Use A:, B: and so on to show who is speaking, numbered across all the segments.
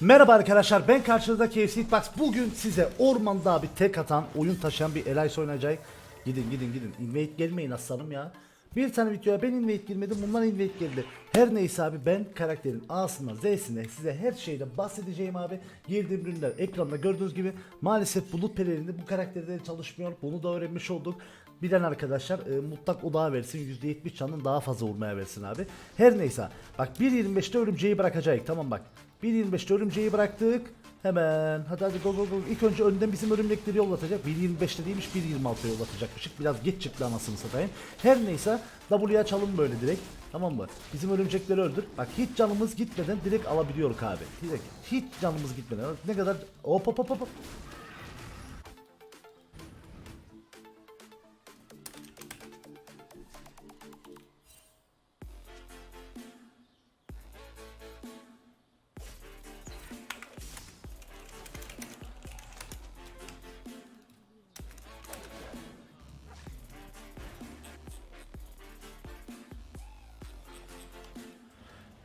A: Merhaba arkadaşlar ben karşınızda KFC Hitbox bugün size ormanda bir tek atan oyun taşıyan bir Elias oynayacak. Gidin gidin gidin. İnvade gelmeyin aslanım ya. Bir tane videoya ben invade girmedim bunlar invade geldi Her neyse abi ben karakterin A'sına Z'sine size her şeyden bahsedeceğim abi. Girdiğim ürünler ekranda gördüğünüz gibi Maalesef bulut pelerinde bu karakterleri çalışmıyor. Bunu da öğrenmiş olduk. Bilen arkadaşlar e, mutlak odağa versin %70 canın daha fazla vurmaya versin abi. Her neyse bak 1.25'te örümceği bırakacağız tamam bak 1.25'te örümceği bıraktık. Hemen hadi hadi go go go. İlk önce önden bizim örümcekleri yollatacak. 1.25'te değilmiş 1.26'ya yollatacakmışık. Biraz geç çıktı anasını satayım. Her neyse W'ye açalım böyle direkt. Tamam mı? Bizim örümcekleri öldür. Bak hiç canımız gitmeden direkt alabiliyoruz abi. Direkt hiç canımız gitmeden. Ne kadar hop hop hop hop.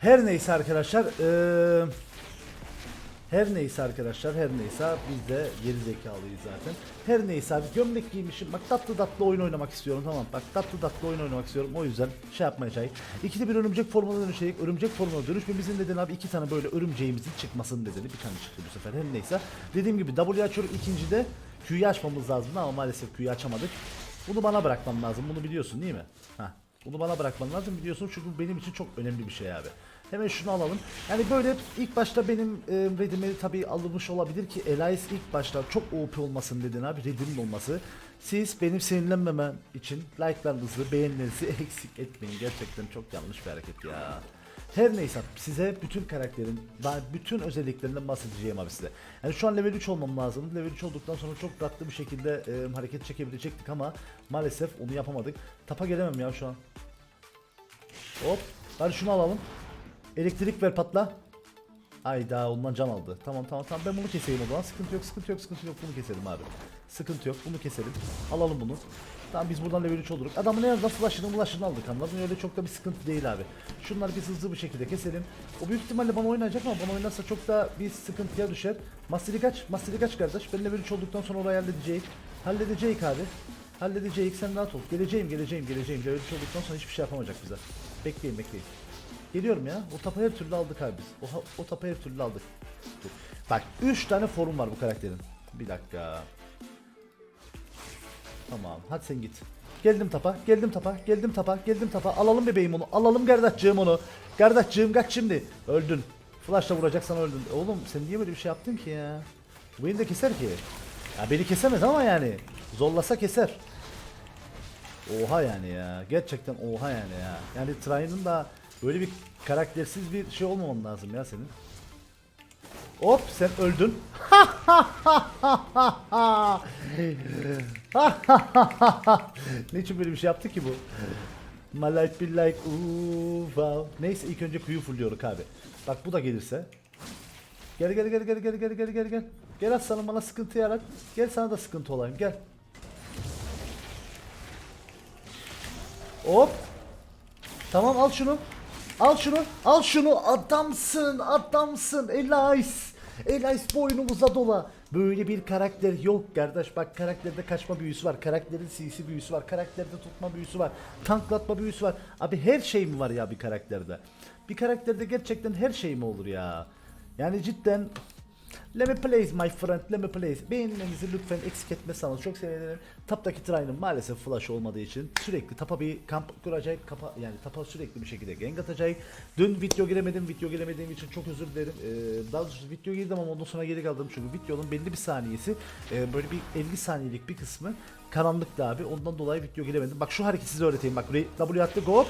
A: Her neyse arkadaşlar. eee, her neyse arkadaşlar her neyse biz de geri zekalıyız zaten. Her neyse abi gömlek giymişim. Bak tatlı tatlı oyun oynamak istiyorum tamam. Bak tatlı tatlı oyun oynamak istiyorum. O yüzden şey yapmayacağız. İkide bir örümcek formuna dönüşecek. Örümcek formuna dönüşmemizin nedeni abi iki tane böyle örümceğimizin çıkmasının nedeni. Bir tane çıktı bu sefer her neyse. Dediğim gibi W açıyorum ikincide Q'yu açmamız lazım ama maalesef Q'yu açamadık. Bunu bana bırakmam lazım. Bunu biliyorsun değil mi? Heh. Bunu bana bırakman lazım biliyorsun çünkü benim için çok önemli bir şey abi. Hemen şunu alalım. Yani böyle ilk başta benim e, redime tabii alınmış olabilir ki Elias ilk başta çok OP olmasın dedin abi redimin olması. Siz benim sinirlenmemem için like'larınızı beğenilerinizi eksik etmeyin. Gerçekten çok yanlış bir hareket ya. Her neyse size bütün karakterin ben bütün özelliklerinden bahsedeceğim abi size. Yani şu an level 3 olmam lazım. Level 3 olduktan sonra çok rahatlı bir şekilde e, hareket çekebilecektik ama maalesef onu yapamadık. Tapa gelemem ya şu an. Hop. Hadi şunu alalım. Elektrik ver patla. Ayda ondan can aldı. Tamam tamam tamam ben bunu keseyim o zaman. Sıkıntı yok sıkıntı yok sıkıntı yok bunu keselim abi. Sıkıntı yok bunu keselim. Alalım bunu. Tamam biz buradan level 3 oluruz. Adamın en azından flash'ını flash'ını aldık anladın? Öyle çok da bir sıkıntı değil abi. Şunları biz hızlı bir şekilde keselim. O büyük ihtimalle bana oynayacak ama bana oynarsa çok da bir sıkıntıya düşer. Master'i kaç? Master'i kaç kardeş? Ben level 3 olduktan sonra orayı halledeceğim. Halledeceğiz abi. Halledeceğiz sen rahat ol. Geleceğim geleceğim geleceğim. Level 3 olduktan sonra hiçbir şey yapamayacak bize. Bekleyin bekleyin. Geliyorum ya. O tapa her türlü aldık abi biz. O, o tapa her türlü aldık. Bak 3 tane forum var bu karakterin. Bir dakika. Tamam hadi sen git. Geldim tapa, geldim tapa, geldim tapa, geldim tapa. Alalım bebeğim onu, alalım kardeşciğim onu. Kardeşciğim kaç şimdi. Öldün. Flash'la vuracaksan öldün. Oğlum sen niye böyle bir şey yaptın ki ya? Bu beni de keser ki. Ya beni kesemez ama yani. Zorlasa keser. Oha yani ya. Gerçekten oha yani ya. Yani Trai'nin da böyle bir karaktersiz bir şey olmaman lazım ya senin. Hop sen öldün. Niçin böyle bir şey yaptı ki bu? My life be like wow. Neyse ilk önce kuyu fulluyoruz abi. Bak bu da gelirse. Gel gel gel gel gel gel gel gel gel. Gel aslanım bana sıkıntı yarat. Gel sana da sıkıntı olayım gel. Hop. Tamam al şunu. Al şunu. Al şunu. Adamsın. Adamsın. Elias. Elias boynumuza dola. Böyle bir karakter yok kardeş. Bak karakterde kaçma büyüsü var. Karakterin CC büyüsü var. Karakterde tutma büyüsü var. Tanklatma büyüsü var. Abi her şey mi var ya bir karakterde? Bir karakterde gerçekten her şey mi olur ya? Yani cidden Let me place my friend, let me place. Beğenmenizi lütfen eksik etmezseniz çok sevinirim. Taptaki Train'ın maalesef flash olmadığı için sürekli tapa bir kamp kuracak, kapa, yani tapa sürekli bir şekilde gank atacak. Dün video giremedim, video giremediğim için çok özür dilerim. Ee, daha doğrusu video girdim ama ondan sonra geri kaldım çünkü videonun belli bir saniyesi, e, böyle bir 50 saniyelik bir kısmı karanlıktı abi. Ondan dolayı video giremedim. Bak şu hareketi size öğreteyim. Bak W attı go.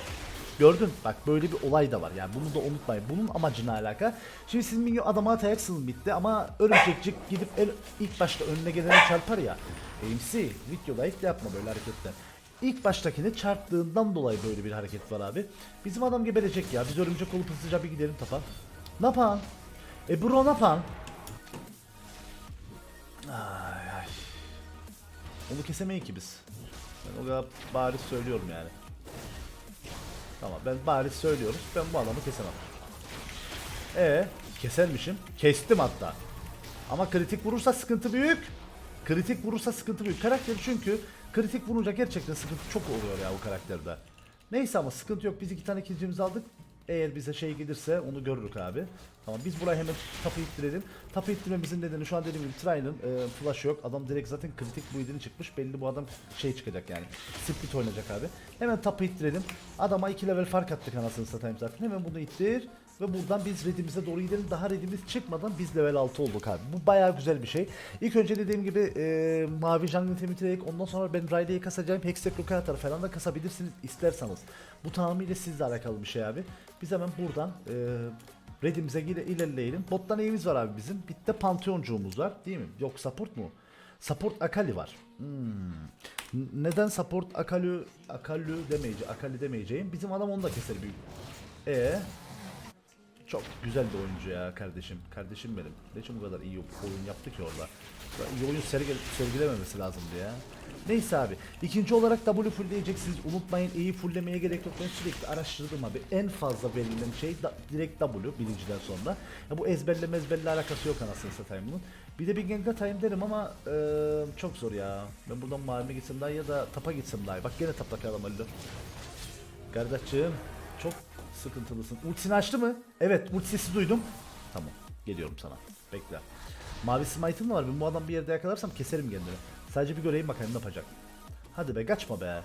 A: Gördün bak böyle bir olay da var yani bunu da unutmayın. Bunun amacına alaka. Şimdi siz minyon adama atayaksınız bitti ama örümcekcik gidip el, ilk başta önüne gelene çarpar ya. MC videoda ilk yapma böyle hareketler. İlk baştakini çarptığından dolayı böyle bir hareket var abi. Bizim adam geberecek ya. Biz örümcek olup hızlıca bir gidelim tapa. Ne yapan? E bro ne yapan? Ay ay. Onu kesemeyin ki biz. Ben o kadar bariz söylüyorum yani. Tamam ben bariz söylüyoruz. Ben bu adamı kesemem. E Kesermişim. Kestim hatta. Ama kritik vurursa sıkıntı büyük. Kritik vurursa sıkıntı büyük. Karakter çünkü kritik vurunca gerçekten sıkıntı çok oluyor ya bu karakterde. Neyse ama sıkıntı yok. Biz iki tane kilcimizi aldık. Eğer bize şey gelirse onu görürük abi. Tamam biz buraya hemen tapı ittirelim. Tapı ittirmemizin nedeni şu an dediğim gibi Tryn'ın e, flash yok. Adam direkt zaten kritik build'ini çıkmış. Belli bu adam şey çıkacak yani. Split oynayacak abi. Hemen tapı ittirelim. Adama 2 level fark attık anasını satayım zaten. Hemen bunu ittir. Ve buradan biz redimize doğru gidelim. Daha redimiz çıkmadan biz level 6 olduk abi. Bu bayağı güzel bir şey. İlk önce dediğim gibi e, mavi jungle temitleyerek ondan sonra ben Riley'i kasacağım. Hextech Locator falan da kasabilirsiniz isterseniz. Bu tamamıyla sizle alakalı bir şey abi. Biz hemen buradan e, redimize ilerleyelim. Bottan neyimiz var abi bizim? Bitte Pantheoncuğumuz var değil mi? Yok support mu? Support Akali var. Hmm. Neden support Akali Akali demeyeceğim, Akali demeyeceğim. Bizim adam onu da keser büyük. E çok güzel bir oyuncu ya kardeşim. Kardeşim benim. Ne için bu kadar iyi oyun yaptı ki orada? İyi oyun sergile, sergilememesi lazımdı ya. Neyse abi. İkinci olarak W fullleyeceksiniz. Unutmayın E'yi fulllemeye gerek yok. Ben sürekli araştırdım abi. En fazla verilen şey da, direkt W birinciden sonra. Ya bu ezberle mezberle alakası yok anasını satayım bunun. Bir de bir gank atayım derim ama eee, çok zor ya. Ben buradan mavime gitsem daha ya da tapa gitsem daha. Bak gene tapta kalım öldü. Kardeşim çok sıkıntılısın. Ultisini açtı mı? Evet ulti sesi duydum. Tamam geliyorum sana. Bekle. Mavi smite'ın var? Ben bu adam bir yerde yakalarsam keserim kendini. Sadece bir göreyim bakayım ne yapacak. Hadi be kaçma be.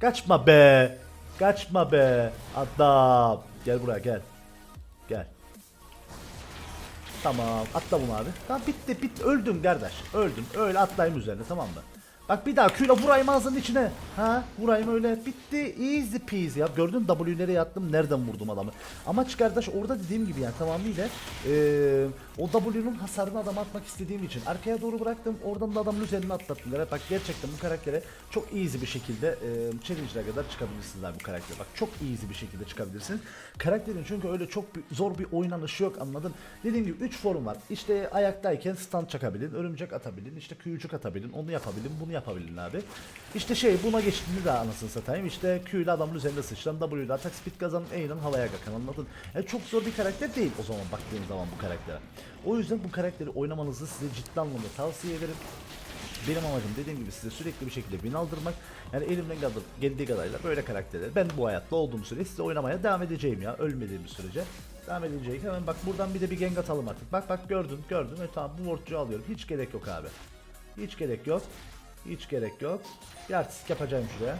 A: Kaçma be. Kaçma be. Adam. Gel buraya gel. Gel. Tamam atla bunu abi. Tamam bitti bitti öldün kardeş. Öldün öyle atlayayım üzerine tamam mı? Bak bir daha Q'la vurayım ağzının içine. Ha vurayım öyle. Bitti. Easy peasy ya. Gördün mü W nereye attım? Nereden vurdum adamı? Amaç kardeş orada dediğim gibi yani tamamıyla eee o W'nun hasarını adama atmak istediğim için. Arkaya doğru bıraktım. Oradan da adamın üzerine atlattım. Yani bak gerçekten bu karaktere çok easy bir şekilde eee challenge'lara kadar çıkabilirsiniz abi bu karaktere. Bak çok easy bir şekilde çıkabilirsiniz. Karakterin çünkü öyle çok bir- zor bir oynanışı yok anladın? Dediğim gibi 3 form var. İşte ayaktayken stun çakabilin, örümcek atabilin, işte küçük atabilin, onu yapabilin, bunu yapabilin abi. İşte şey buna geçtiğinde de anasını satayım. İşte Q ile adamın üzerinde sıçran, W ile atak speed kazanın, E ile havaya kalkan anladın? Yani çok zor bir karakter değil o zaman baktığın zaman bu karaktere. O yüzden bu karakteri oynamanızı size ciddi anlamda tavsiye ederim. Benim amacım dediğim gibi size sürekli bir şekilde win aldırmak. Yani elimden geldi, geldiği kadarıyla böyle karakterler. Ben bu hayatta olduğum süre size oynamaya devam edeceğim ya. Ölmediğim sürece. Devam edeceğim. Hemen bak buradan bir de bir gank atalım artık. Bak bak gördün gördün. E tamam bu wardcuyu alıyorum. Hiç gerek yok abi. Hiç gerek yok. Hiç gerek yok. Bir artistik yapacağım şuraya.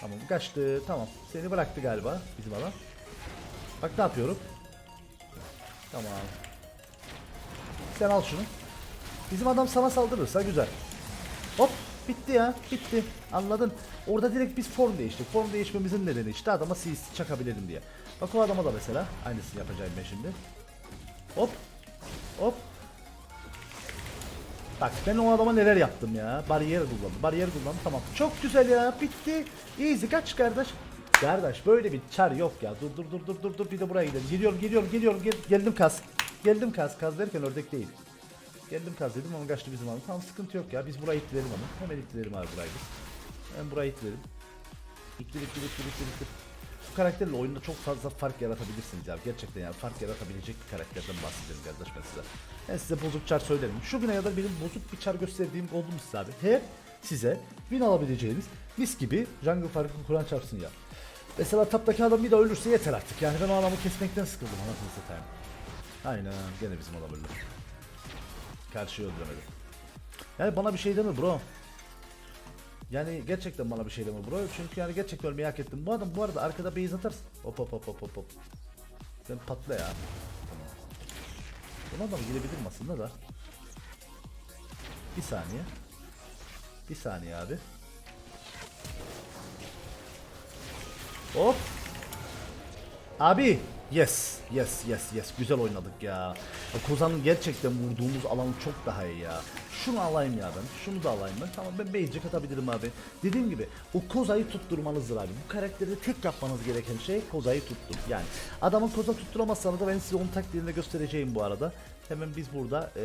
A: Tamam kaçtı. Tamam. Seni bıraktı galiba bizim adam. Bak ne yapıyorum. Tamam. Sen al şunu. Bizim adam sana saldırırsa güzel. Hop bitti ya bitti anladın. Orada direkt biz form değiştik. Form değişmemizin nedeni işte adama CC çakabilirim diye. Bak o adama da mesela aynısını yapacağım ben şimdi. Hop hop. Bak ben o adama neler yaptım ya. Bariyer kullandım. Bariyer kullandım. Tamam. Çok güzel ya. Bitti. Easy kaç kardeş. Kardeş böyle bir çar yok ya. Dur dur dur dur dur dur bir de buraya gidelim. Geliyorum geliyorum geliyorum. Gel, geldim kaz. Geldim kaz. Kaz derken ördek değil. Geldim kaz dedim ama kaçtı bizim adam. Tamam sıkıntı yok ya. Biz burayı ittirelim onu. Hemen ittirelim abi burayı biz. Hemen burayı ittirelim. İttir ittir ittir ittir ittir. Bu karakterle oyunda çok fazla fark yaratabilirsiniz ya. Gerçekten yani fark yaratabilecek bir karakterden bahsediyorum kardeş ben size. Ben size bozuk çar söylerim. Şu güne kadar benim bozuk bir çar gösterdiğim oldu mu size abi? Hep size win alabileceğiniz mis gibi jungle farkı kuran çarpsın ya. Mesela taptaki adam bir de ölürse yeter artık. Yani ben o adamı kesmekten sıkıldım anasını satayım. Aynen gene bizim adam öldü. Karşıyı öldüremedim. Yani bana bir şey deme bro. Yani gerçekten bana bir şey deme bro. Çünkü yani gerçekten ölmeyi hak ettim. Bu adam bu arada arkada base atarsın. Hop hop hop hop hop. Sen patla ya. Buna adam girebilirim aslında da. Bir saniye. Bir saniye abi. Hop. Abi yes yes yes yes güzel oynadık ya. Kozan'ın gerçekten vurduğumuz alan çok daha iyi ya. Şunu alayım ya ben. Şunu da alayım ben. Tamam ben basic atabilirim abi. Dediğim gibi o Koza'yı tutturmanızdır abi. Bu karakterde tek yapmanız gereken şey Koza'yı tuttur. Yani adamın Koza tutturamazsanız da ben size onun taktiğini göstereceğim bu arada. Hemen biz burada eee,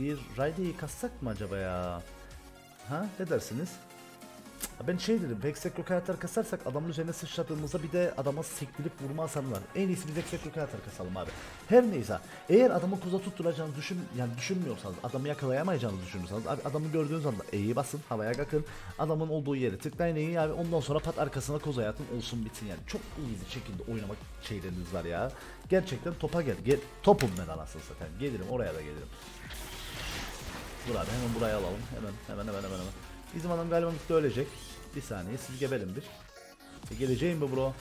A: bir Riley'i kassak mı acaba ya? Ha ne dersiniz? Ben şey dedim, Vexek Rokayatar kasarsak adamın üzerine sıçradığımızda bir de adama sektirip vurma hasarı. En iyisi biz Vexek Rokayatar kasalım abi. Her neyse, eğer adamı kuza tutturacağınızı düşün, yani düşünmüyorsanız, adamı yakalayamayacağınızı düşünüyorsanız, abi adamı gördüğünüz anda E'yi basın, havaya kalkın, adamın olduğu yere tıklayın E'yi abi, ondan sonra pat arkasına koza atın, olsun bitsin yani. Çok iyi şekilde oynamak şeyleriniz var ya. Gerçekten topa gel, gel topum ben anasını satayım. Gelirim, oraya da gelirim. Dur abi hemen buraya alalım. Hemen hemen hemen hemen hemen. Bizim adam galiba ölecek. Bir saniye siz geberin bir. E, geleceğim mi bro?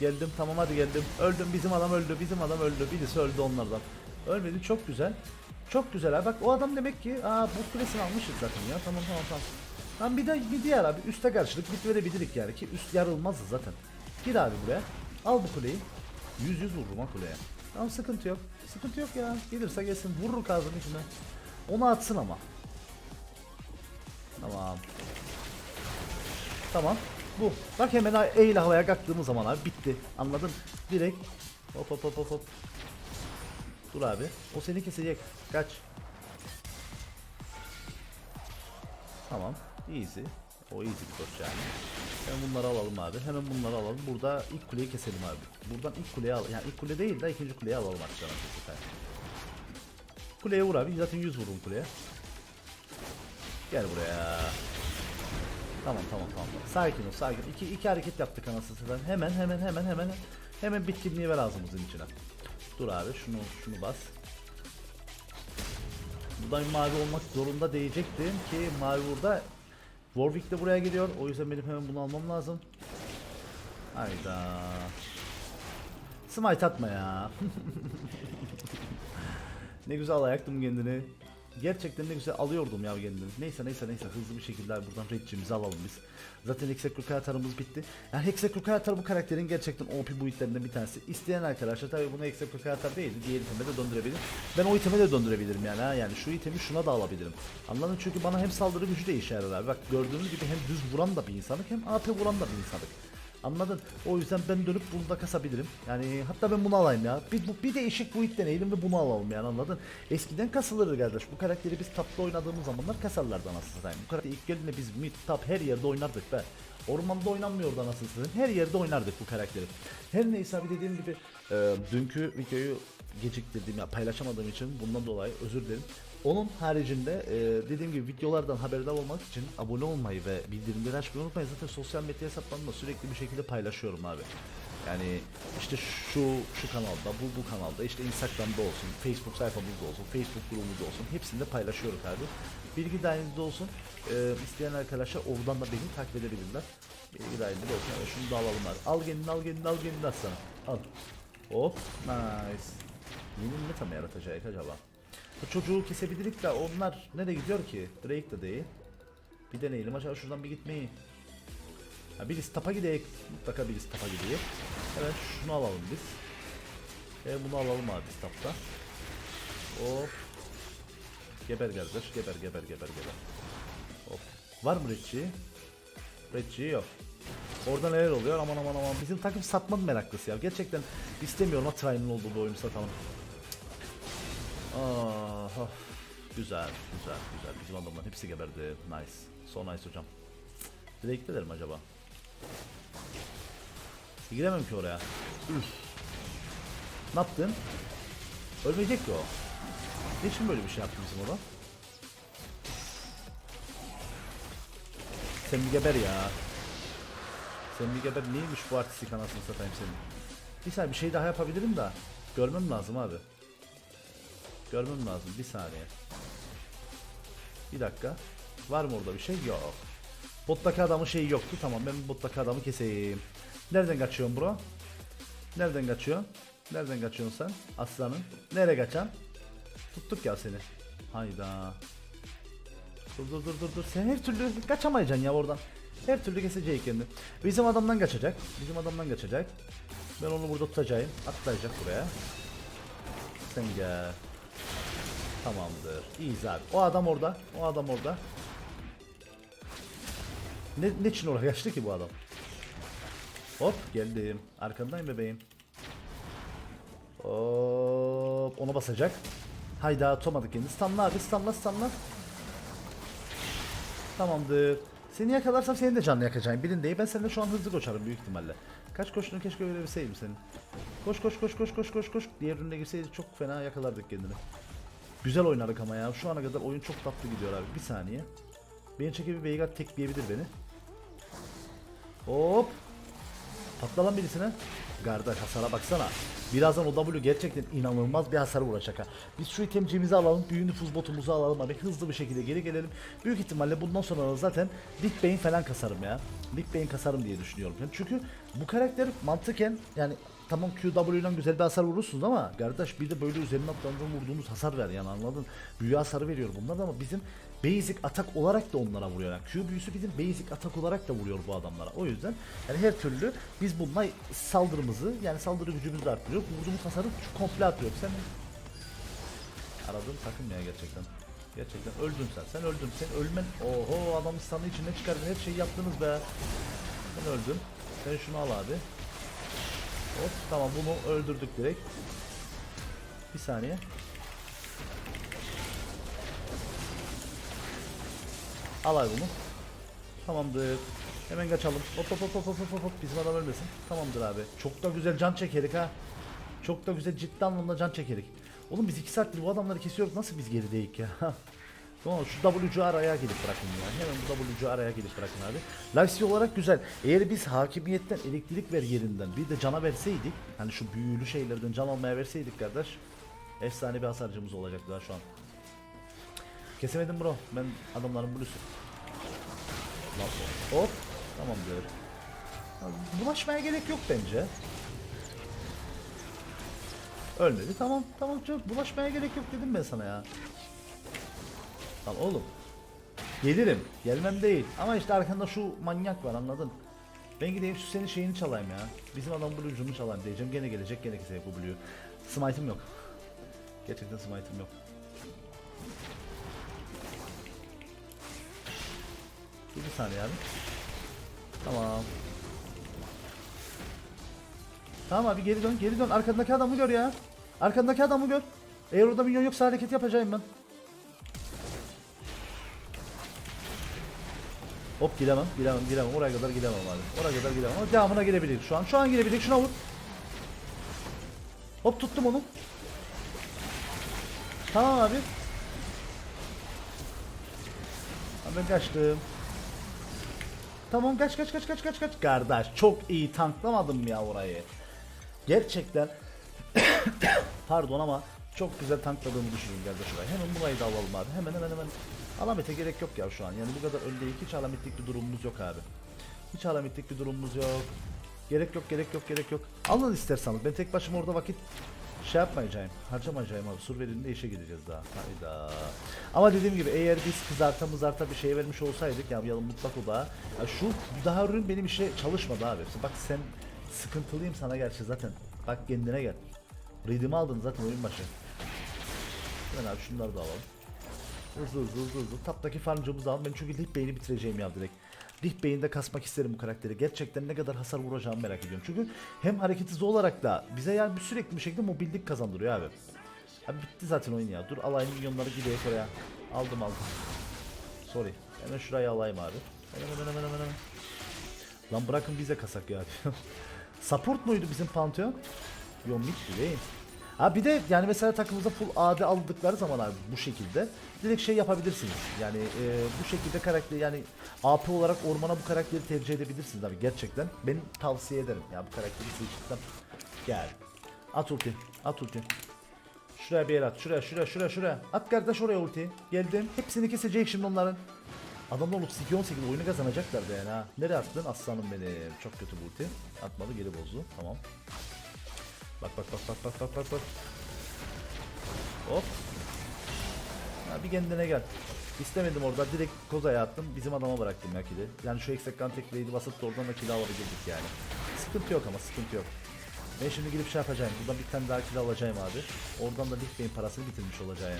A: Geldim tamam hadi geldim. Öldüm bizim adam öldü bizim adam öldü. Birisi öldü onlardan. Ölmedi çok güzel. Çok güzel abi bak o adam demek ki aa bu kulesini almışız zaten ya tamam tamam tamam. Tamam bir de bir diğer abi üste karşılık bit verebilirik yani ki üst yarılmaz zaten. Gir abi buraya. Al bu kuleyi. Yüz yüz vururum ha kuleye. Tamam sıkıntı yok. Sıkıntı yok ya. Gelirse gelsin vurur kazın içine. Onu atsın ama. Tamam. Tamam. Bu. Bak hemen E ile havaya kalktığımız zaman abi bitti. Anladın? Direkt. Hop hop hop hop hop. Dur abi. O seni kesecek. Kaç. Tamam. Easy. O easy bir koş yani. Hemen bunları alalım abi. Hemen bunları alalım. Burada ilk kuleyi keselim abi. Buradan ilk kuleyi al. Yani ilk kule değil de ikinci kuleyi alalım arkadaşlar. Kuleye vur abi. Zaten 100 vurun kuleye. Gel buraya. Tamam tamam tamam. Sakin ol sakin. İki, iki hareket yaptık anasını satayım. Hemen hemen hemen hemen hemen bitkinliği ver ağzımızın içine. Dur abi şunu şunu bas. Buradan mavi olmak zorunda diyecektim ki mavi burada Warwick de buraya geliyor. O yüzden benim hemen bunu almam lazım. Hayda. Smite atma ya. ne güzel ayaktım kendini. Gerçekten ne güzel alıyordum ya kendimi. Neyse neyse neyse hızlı bir şekilde buradan redçimizi alalım biz. Zaten Hexacrook atarımız bitti. Yani Hexacrook atar bu karakterin gerçekten OP boyutlarından bir tanesi. İsteyen arkadaşlar tabi bunu Hexacrook atar değil diğer iteme de döndürebilir. Ben o iteme de döndürebilirim yani ha. Yani şu itemi şuna da alabilirim. Anladın çünkü bana hem saldırı gücü de işe yarar abi. Bak gördüğünüz gibi hem düz vuran da bir insanlık hem AP vuran da bir insanlık. Anladın? O yüzden ben dönüp bunu da kasabilirim. Yani hatta ben bunu alayım ya. Bir, bu, bir değişik bu it deneyelim ve bunu alalım yani anladın? Eskiden kasılırdı kardeş. Bu karakteri biz tapta oynadığımız zamanlar kasarlardı anasını satayım. Bu karakteri ilk geldiğinde biz mid tap her yerde oynardık be. Ormanda oynanmıyordu anasını satayım. Her yerde oynardık bu karakteri. Her neyse abi dediğim gibi e, dünkü videoyu geciktirdiğim ya paylaşamadığım için bundan dolayı özür dilerim. Onun haricinde e, dediğim gibi videolardan haberdar olmak için abone olmayı ve bildirimleri açmayı unutmayın. Zaten sosyal medya hesaplarımda sürekli bir şekilde paylaşıyorum abi. Yani işte şu şu kanalda, bu bu kanalda, işte Instagram'da olsun, Facebook sayfamızda olsun, Facebook grubumuzda olsun hepsinde paylaşıyoruz abi. Bilgi dahilinizde olsun. E, isteyen arkadaşlar oradan da beni takip edebilirler. Bilgi dahilinde olsun. Evet, şunu da alalım abi. Al kendini, al kendini, al kendini aslanım. Al. Hop, nice. Yeni ne tam yaratacak acaba? Bu çocuğu kesebilirik de onlar nereye gidiyor ki? Drake de değil. Bir deneyelim acaba şuradan bir gitmeyi. Ha, birisi tapa gidecek. Mutlaka birisi tapa gidecek. Evet şunu alalım biz. E bunu alalım abi biz tapta. Hop. Geber kardeş geber geber geber geber. Hop. Var mı Redçi? Redçi yok. Orada neler oluyor aman aman aman. Bizim takım satma meraklısı ya. Gerçekten istemiyorum ha Trine'ın olduğu bu oyunu satalım. Ah, of. Güzel, güzel, güzel. Bizim adamların hepsi geberdi. Nice. So nice hocam. Direkt gidelim acaba? Giremem ki oraya. Üf. Ne yaptın? Ölmeyecek ki o. Niçin böyle bir şey yaptın bizim adam? Sen bir geber ya. Sen bir geber neymiş bu artistik anasını satayım senin. Bir saniye bir şey daha yapabilirim da. Görmem lazım abi. Görmem lazım bir saniye. Bir dakika. Var mı orada bir şey? Yok. Bottaki adamın şeyi yoktu. Tamam ben bottaki adamı keseyim. Nereden kaçıyorsun bro? Nereden kaçıyorsun? Nereden kaçıyorsun sen? Aslanım. Nereye kaçan? Tuttuk ya seni. Hayda. Dur dur dur dur dur. Sen her türlü kaçamayacaksın ya oradan. Her türlü kesecek kendini. Bizim adamdan kaçacak. Bizim adamdan kaçacak. Ben onu burada tutacağım. Atlayacak buraya. Sen gel. Tamamdır. İyiyiz abi. O adam orada. O adam orada. Ne, ne için oraya kaçtı ki bu adam? Hop geldim. Arkandayım bebeğim. Hop onu basacak. Hayda tutamadık kendini. Stunla abi stunla stunla. Tamamdır. Seni yakalarsam senin de canını yakacağım. Bilindeyim. Ben seninle şu an hızlı koşarım büyük ihtimalle. Kaç koştuğunu keşke görebilseydim senin. Koş koş koş koş koş koş koş. Diğer ürüne girseydi çok fena yakalardık kendini. Güzel oynadık ama ya. Şu ana kadar oyun çok tatlı gidiyor abi. Bir saniye. Beni çekip Veigar tekleyebilir beni. Hop. Patla lan birisine. Kardeş hasara baksana. Birazdan o W gerçekten inanılmaz bir hasar vuracak ha. Biz şu itemciğimizi alalım, büyü nüfuz botumuzu alalım abi. Hızlı bir şekilde geri gelelim. Büyük ihtimalle bundan sonra da zaten Big Bang falan kasarım ya. Big Bang kasarım diye düşünüyorum. Çünkü bu karakter mantıken yani tamam QW ile güzel bir hasar vurursunuz ama kardeş bir de böyle üzerine atlandığın vurduğunuz hasar ver yani anladın. Büyü hasarı veriyor bunlar ama bizim basic atak olarak da onlara vuruyor. Yani Q büyüsü bizim basic atak olarak da vuruyor bu adamlara. O yüzden yani her türlü biz bununla saldırımızı yani saldırı gücümüzü de arttırıyor. Vurduğumuz hasarı komple atıyor. Sen aradığım takım ya gerçekten. Gerçekten öldün sen. Sen öldün. Sen ölmen. Oho adamı standı içine çıkardın. Her şeyi yaptınız be. Sen öldün. Sen şunu al abi. Hop tamam bunu öldürdük direkt. Bir saniye. Al abi bunu. Tamamdır. Hemen kaçalım. Hop hop hop hop hop hop hop. Bizim adam ölmesin. Tamamdır abi. Çok da güzel can çekerik ha. Çok da güzel ciddi anlamda can çekerik. Oğlum biz 2 saattir bu adamları kesiyoruz. Nasıl biz gerideyik ya? Tamam şu WC araya gelip bırakın ya. Hemen bu WC araya gelip bırakın abi. Lifesteal olarak güzel. Eğer biz hakimiyetten elektrik ver yerinden bir de cana verseydik. Hani şu büyülü şeylerden can almaya verseydik kardeş. Efsane bir hasarcımız olacaktı şu an. Kesemedim bro. Ben adamların blusu. Hop. Tamamdır. Ya, Bulaşmaya gerek yok bence. Ölmedi. Tamam. Tamam bulaşmaya gerek yok dedim ben sana ya. Lan oğlum. Gelirim. Gelmem değil. Ama işte arkanda şu manyak var anladın. Ben gideyim şu senin şeyini çalayım ya. Bizim adam blue'cunu çalayım diyeceğim. Gene gelecek gene kesecek bu blue'yu. Smite'ım yok. Gerçekten smite'ım yok. Dur bir saniye abi. Tamam. Tamam abi geri dön geri dön. Arkandaki adamı gör ya. Arkandaki adamı gör. Eğer orada milyon yoksa hareket yapacağım ben. Hop gidemem, gidemem, gidemem. Oraya kadar gidemem abi. Oraya kadar gidemem ama devamına girebilir şu an. Şu an girebilir. Şuna vur. Hop tuttum onu. Tamam abi. Ben kaçtım. Tamam kaç kaç kaç kaç kaç kaç. Kardeş çok iyi tanklamadım ya orayı. Gerçekten pardon ama çok güzel tankladığımı düşünüyorum kardeş orayı. Hemen burayı da alalım abi. Hemen hemen hemen. Alamete gerek yok ya şu an. Yani bu kadar önde hiç alametlik bir durumumuz yok abi. Hiç alametlik bir durumumuz yok. Gerek yok gerek yok gerek yok. Alın isterseniz. Ben tek başıma orada vakit şey yapmayacağım. Harcamayacağım abi. Sur verildiğinde işe gideceğiz daha. Hayda. Ama dediğim gibi eğer biz kızarta mızarta bir şey vermiş olsaydık ya yalın mutlak o da. Ya şu daha ürün benim işe çalışmadı abi. Bak sen sıkıntılıyım sana gerçi zaten. Bak kendine gel. Read'imi aldın zaten oyun başı. Ben abi şunları da alalım. Hızlı hızlı hızlı hızlı. Taptaki farmcımızı al. Ben çünkü Lich Bey'ini bitireceğim ya direkt. Lich Bey'inde kasmak isterim bu karakteri. Gerçekten ne kadar hasar vuracağımı merak ediyorum. Çünkü hem hareket hızı olarak da bize yani sürekli bir şekilde mobillik kazandırıyor abi. Abi bitti zaten oyun ya. Dur alayım milyonları gideyim oraya. Aldım aldım. Sorry. Hemen şurayı alayım abi. Hemen hemen hemen hemen hemen. Lan bırakın bize kasak ya. Support muydu bizim Pantheon? Yo mid değil. Ha bir de yani mesela takımımıza full AD aldıkları zaman abi bu şekilde direkt şey yapabilirsiniz. Yani e, bu şekilde karakter yani AP olarak ormana bu karakteri tercih edebilirsiniz abi gerçekten. Ben tavsiye ederim ya bu karakteri seçtikten. Gel. At ulti. At ulti. Şuraya bir yer at. Şuraya şuraya şuraya şuraya. At kardeş oraya ulti. Geldim. Hepsini kesecek şimdi onların. Adamlar 32 18 oyunu kazanacaklar yani ha. Nereye attın aslanım benim. Çok kötü bu ulti. Atmadı geri bozdu. Tamam. Bak bak bak bak bak bak bak bak. Hop. Ha, bir kendine gel. İstemedim orada direkt kozaya attım. Bizim adama bıraktım ya kili. Yani şu eksekten tekleydi basıp da oradan da kill alabilirdik yani. Sıkıntı yok ama sıkıntı yok. Ben şimdi gidip şey yapacağım. Buradan bir tane daha kill alacağım abi. Oradan da Lig Bey'in parasını bitirmiş olacağım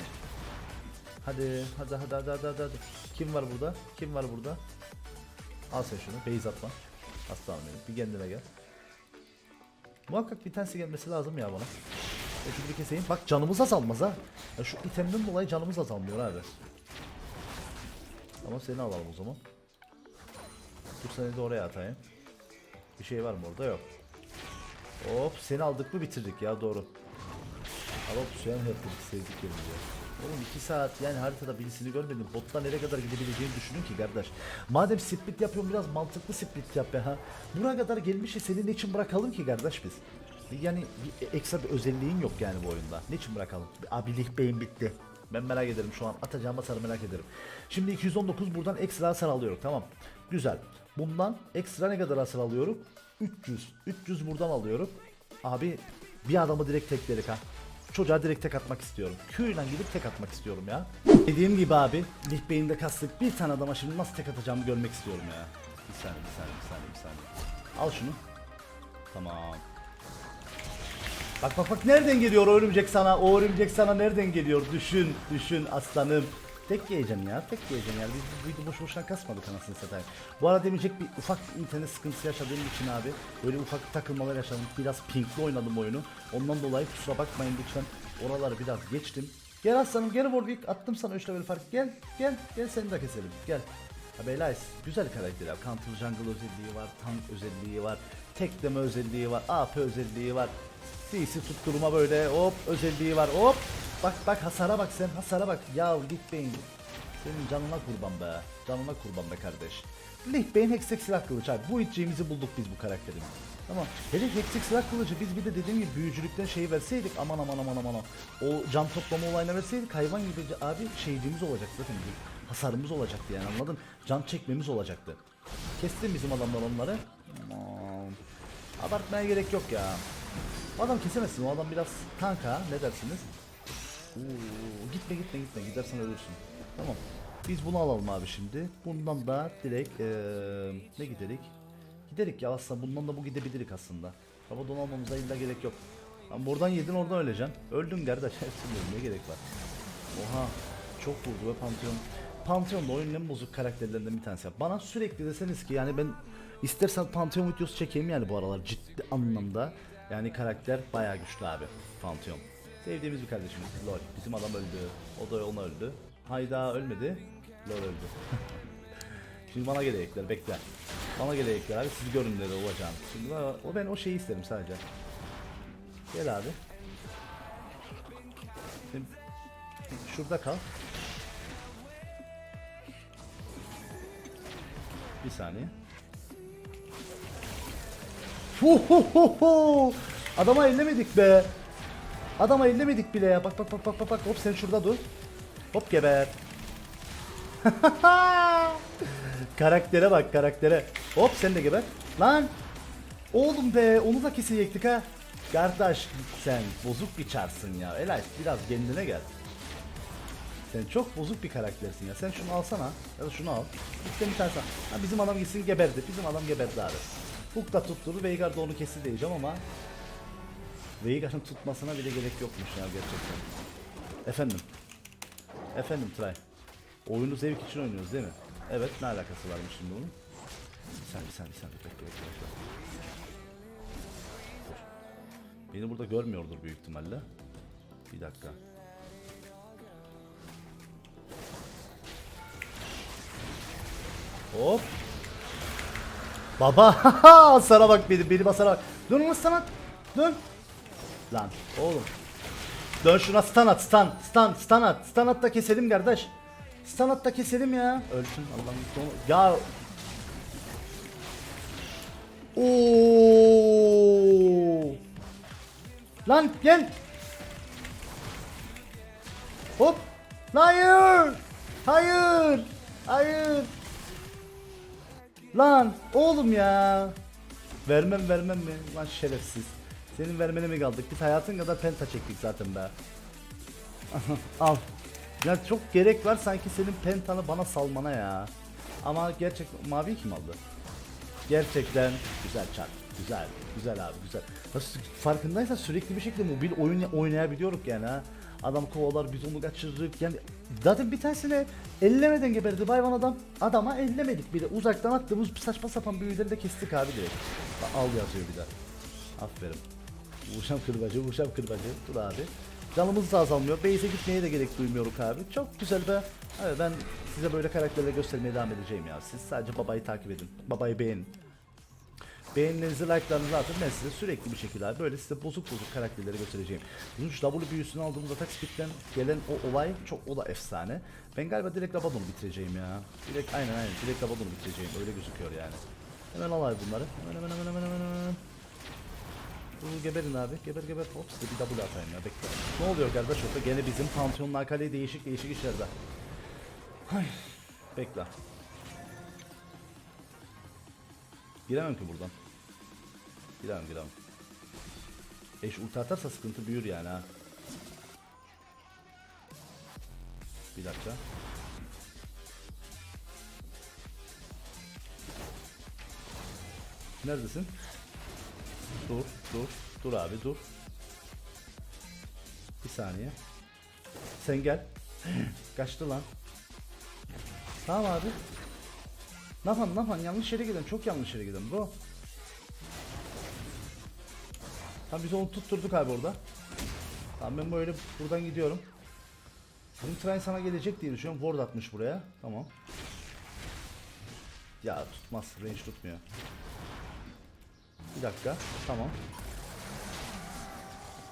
A: hadi hadi hadi hadi hadi. hadi. Kim var burada? Kim var burada? Al sen şunu. Base atma. Aslanım benim. Bir kendine gel. Muhakkak bir tanesi gelmesi lazım ya bana. Bir keseyim. Bak canımız azalmaz ha. Ya şu itemden dolayı canımız azalmıyor abi. Ama seni alalım o zaman. Dur seni de oraya atayım. Bir şey var mı orada? Yok. Hop seni aldık mı bitirdik ya doğru. Alop suyan yaptık sevdik yerimize. Oğlum 2 saat yani haritada birisini görmedim. Botla nereye kadar gidebileceğini düşünün ki kardeş. Madem split yapıyorum biraz mantıklı split yap ya ha. Buraya kadar gelmişi senin için bırakalım ki kardeş biz. Yani bir ekstra bir özelliğin yok yani bu oyunda. Niçin bırakalım? Abi lig beyin bitti. Ben merak ederim şu an. Atacağım hasarı merak ederim. Şimdi 219 buradan ekstra hasar alıyorum. Tamam. Güzel. Bundan ekstra ne kadar hasar alıyorum? 300. 300 buradan alıyorum. Abi bir adamı direkt teklerik ha. Çocuğa direkt tek atmak istiyorum. Q ile gidip tek atmak istiyorum ya. Dediğim gibi abi lig beyinde kastık bir tane adama şimdi nasıl tek atacağımı görmek istiyorum ya. Bir saniye bir saniye bir saniye bir saniye. Al şunu. Tamam. Bak bak bak nereden geliyor o örümcek sana? O örümcek sana nereden geliyor? Düşün, düşün aslanım. Tek yiyeceğim ya, tek yiyeceğim ya. Biz video boş boşuna kasmadık anasını satayım. Bu arada demeyecek bir ufak internet sıkıntısı yaşadığım için abi. Böyle ufak takılmalar yaşadım. Biraz pinkli oynadım oyunu. Ondan dolayı kusura bakmayın lütfen. Oraları biraz geçtim. Gel aslanım gel Warwick. Attım sana 3 level fark. Gel, gel, gel seni de keselim. Gel. Abi Elias güzel karakter ya. Counter Jungle özelliği var, tank özelliği var, tekleme özelliği var, AP özelliği var. CC tutturma böyle hop özelliği var hop. Bak bak hasara bak sen hasara bak. Ya Lihbeyn. Senin canına kurban be. Canına kurban be kardeş. Lihbeyn Hextech silah kılıç abi. Bu içeceğimizi bulduk biz bu karakterin. Tamam. Hele Hextech silah kılıcı biz bir de dediğim gibi büyücülükten şeyi verseydik aman aman aman aman. O can toplama olayına verseydik hayvan gibi abi şeyliğimiz olacak zaten. Bir hasarımız olacaktı yani anladın? Can çekmemiz olacaktı. Kestin bizim adamlar onları. Aman. Abartmaya gerek yok ya. Adam kesemezsin. O adam biraz kanka. Ne dersiniz? Oo, gitme gitme gitme. Gidersen ölürsün. Tamam. Biz bunu alalım abi şimdi. Bundan da direkt eee, ne giderik? Giderik ya aslında. Bundan da bu gidebilirik aslında. Ama don almamıza illa gerek yok. Ama buradan yedin oradan öleceksin. Öldün kardeş. Ölmeye gerek var. Oha. Çok vurdu ve Pantheon. Pantheon da oyunun en bozuk karakterlerinden bir tanesi. Bana sürekli deseniz ki yani ben istersen Pantheon videosu çekeyim yani bu aralar ciddi anlamda. Yani karakter bayağı güçlü abi Pantheon. Sevdiğimiz bir kardeşimiz LOL. Bizim adam öldü. O da ona öldü. Hayda ölmedi. LOL öldü. Şimdi bana gelecekler bekle. Bana gelecekler abi siz görün dedi olacağım. Şimdi o ben o şeyi isterim sadece. Gel abi. Şimdi şurada kal. Bir saniye. Hu hu hu hu. Adama ellemedik be. Adama ellemedik bile ya. Bak bak bak bak bak bak. Hop sen şurada dur. Hop geber. karaktere bak karaktere. Hop sen de geber. Lan. Oğlum be onu da kesecektik ha. Kardeş sen bozuk bir çarsın ya. Elay biraz kendine gel. Sen çok bozuk bir karaktersin ya. Sen şunu alsana. Ya da şunu al. İşte bir tane. Ha, bizim adam gitsin geberdi. Bizim adam geberdi abi. Hook da tutturdu. Veigar da onu kesti diyeceğim ama Veigar'ın tutmasına bile gerek yokmuş ya gerçekten. Efendim. Efendim Try. Oyunu zevk için oynuyoruz değil mi? Evet ne alakası varmış şimdi bunun? Bir saniye bir saniye saniye bekle bekle bekle. Dur. Beni burada görmüyordur büyük ihtimalle. Bir dakika. Hop. Baba sana bak benim benim hasara bak. Dön lan sana. Dön. Lan oğlum. Dön şuna stun at stun stun stun at. Stun at da keselim kardeş. Stun at da keselim ya. Ölsün Allah'ım. Ya. Oo. Lan gel. Hop. Hayır. Hayır. Hayır. Lan oğlum ya. Vermem vermem mi? Lan şerefsiz. Senin vermene mi kaldık? Biz hayatın kadar penta çektik zaten be. Al. Ya çok gerek var sanki senin pentanı bana salmana ya. Ama gerçek mavi kim aldı? Gerçekten güzel çarp. Güzel. Güzel abi güzel. Nasıl farkındaysan sürekli bir şekilde mobil oyun oynayabiliyoruz yani ha. Adam kovalar biz onu kaçırdık yani zaten bir tanesine ellemeden geberdi hayvan adam. Adama ellemedik bile. Uzaktan attığımız saçma sapan büyüleri de kestik abi direkt. Al yazıyor bir daha. Aferin. Vurşam kırbacı, vurşam kırbacı. Dur abi. Canımız da azalmıyor. Base'e gitmeye de gerek duymuyoruz abi. Çok güzel be. Evet ben size böyle karakterleri göstermeye devam edeceğim ya. Siz sadece babayı takip edin. Babayı beğenin. Beğenilerinizi, like'larınızı atın. Ben size sürekli bir şekilde böyle size bozuk bozuk karakterleri göstereceğim. Bunun şu W büyüsünü aldığımız atak speed'den gelen o olay çok o da efsane. Ben galiba direkt Rabadon'u bitireceğim ya. Direkt aynen aynen direkt Rabadon'u bitireceğim. Öyle gözüküyor yani. Hemen al abi bunları. Hemen hemen hemen hemen hemen hemen. Geberin abi. Geber geber. Hop size bir W atayım ya. Bekle. Ne oluyor kardeş orada? Gene bizim Pantheon'un akali değişik değişik işlerde. Hay. Bekle. Giremem ki buradan. Giremem giremem. Eş ulti atarsa sıkıntı büyür yani ha. Bir dakika. Neredesin? Dur, dur, dur abi dur. Bir saniye. Sen gel. Kaçtı lan. Tamam abi. Ne yapalım ne yapalım yanlış yere gidelim çok yanlış yere gidelim bro. Tamam biz onu tutturduk abi orada. Tamam ben böyle buradan gidiyorum. Bizim tren sana gelecek diye düşünüyorum. Ward atmış buraya. Tamam. Ya tutmaz. Range tutmuyor. Bir dakika. Tamam.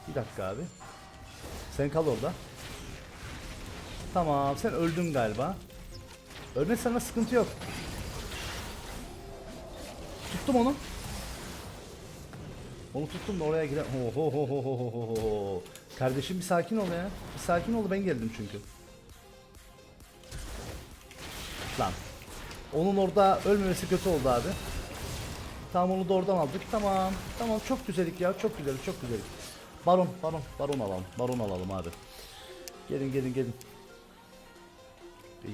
A: Bir dakika abi. Sen kal orada. Tamam. Sen öldün galiba. Ölmezsen de sıkıntı yok. Tuttum onu. Onu tuttum da oraya giren. Ho ho ho ho ho ho ho. Kardeşim bir sakin ol ya. Bir sakin ol ben geldim çünkü. Lan. Onun orada ölmemesi kötü oldu abi. Tamam onu da oradan aldık. Tamam. Tamam çok güzellik ya. Çok güzel, çok güzellik. Baron, baron, baron alalım. Baron alalım abi. Gelin gelin gelin.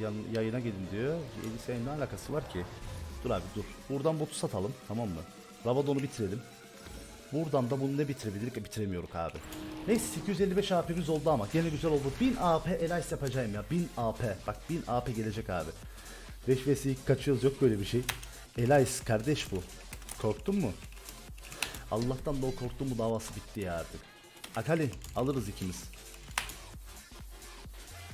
A: Yan, yayına gelin diyor. Elbisenin ne alakası var ki? Dur abi dur. Buradan botu satalım tamam mı? Rabadon'u bitirelim. Buradan da bunu ne bitirebilirdik? Bitiremiyoruz abi. Neyse 855 AP'miz oldu ama gene güzel oldu. 1000 AP Elias yapacağım ya. 1000 AP. Bak 1000 AP gelecek abi. 5 vs 2 kaçıyoruz yok böyle bir şey. Elias kardeş bu. Korktun mu? Allah'tan da o korktuğum bu davası bitti ya artık. Akali alırız ikimiz.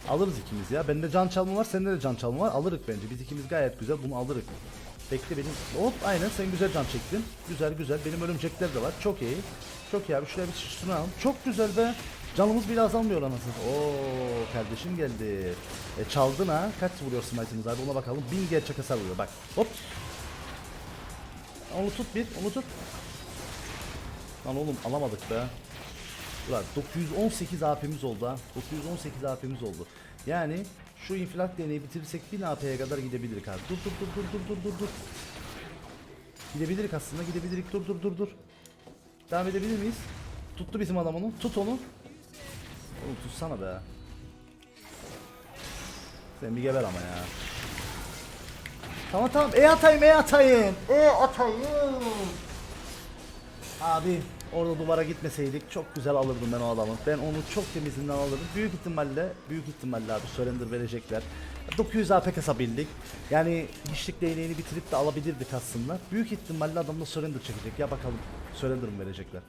A: Alırız ikimiz ya. Bende can çalma var, sende de can çalma var. Alırık bence. Biz ikimiz gayet güzel. Bunu alırık. Bekle benim. Hop aynen sen güzel can çektin. Güzel güzel. Benim örümcekler de var. Çok iyi. Çok iyi abi. Şuraya bir şunu alalım. Çok güzel be. Canımız bile azalmıyor anasını. Oo kardeşim geldi. E çaldın ha. Kaç vuruyor smite'ımız abi ona bakalım. Bin gerçek hasar vuruyor. Bak. Hop. Onu tut bir. Onu tut. Lan oğlum alamadık be. Ulan 918 AP'miz oldu ha. 918 AP'miz oldu. Yani şu infilak deneyi bitirirsek 1000 AP'ye kadar gidebiliriz abi. Dur dur dur dur dur dur dur dur. Gidebiliriz aslında gidebiliriz. Dur dur dur dur. Devam edebilir miyiz? Tuttu bizim adam onu. Tut onu. Oğlum tutsana be. Sen bir geber ama ya. Tamam tamam. E atayım e atayım. E atayım. Abi orada duvara gitmeseydik çok güzel alırdım ben o adamı. Ben onu çok temizinden alırdım. Büyük ihtimalle, büyük ihtimalle abi surrender verecekler. 900 AP kasabildik. Yani hiçlik değneğini bitirip de alabilirdik aslında. Büyük ihtimalle adam da surrender çekecek. Ya bakalım surrender mı verecekler?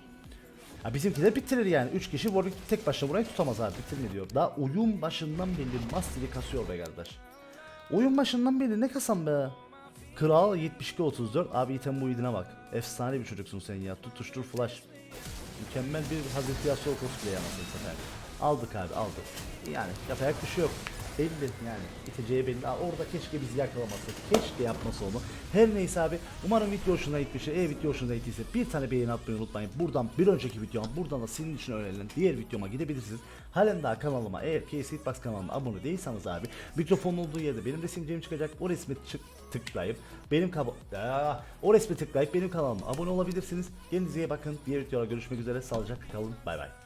A: Ha bizimkiler bitirir yani. 3 kişi Warwick tek başına burayı tutamaz abi. Bitirme diyor. Daha oyun başından beri Master'i kasıyor be kardeş. Oyun başından beri ne kasam be? Kral 72-34. Abi item muhidine bak. Efsane bir çocuksun sen ya. Tutuştur flash. Mükemmel bir Hazreti Yasuo cosplay anasını satayım. Aldık abi aldık. Yani yapacak bir şey yok. Belli yani. Biteceği belli. Aa, orada keşke bizi yakalamasak. Keşke yapması onu. Her neyse abi. Umarım video hoşuna gitmiştir. Eğer video hoşuna gittiyse bir tane beğeni atmayı unutmayın. Buradan bir önceki videom, buradan da senin için önerilen diğer videoma gidebilirsiniz. Halen daha kanalıma eğer KS Hitbox kanalıma abone değilseniz abi mikrofonun olduğu yerde benim resimciğim çıkacak. O resmi çık tıklayıp benim Aa, o resmi tıklayıp benim kanalıma abone olabilirsiniz. Kendinize iyi bakın. Diğer videoda görüşmek üzere. Sağlıcakla kalın. Bay bay.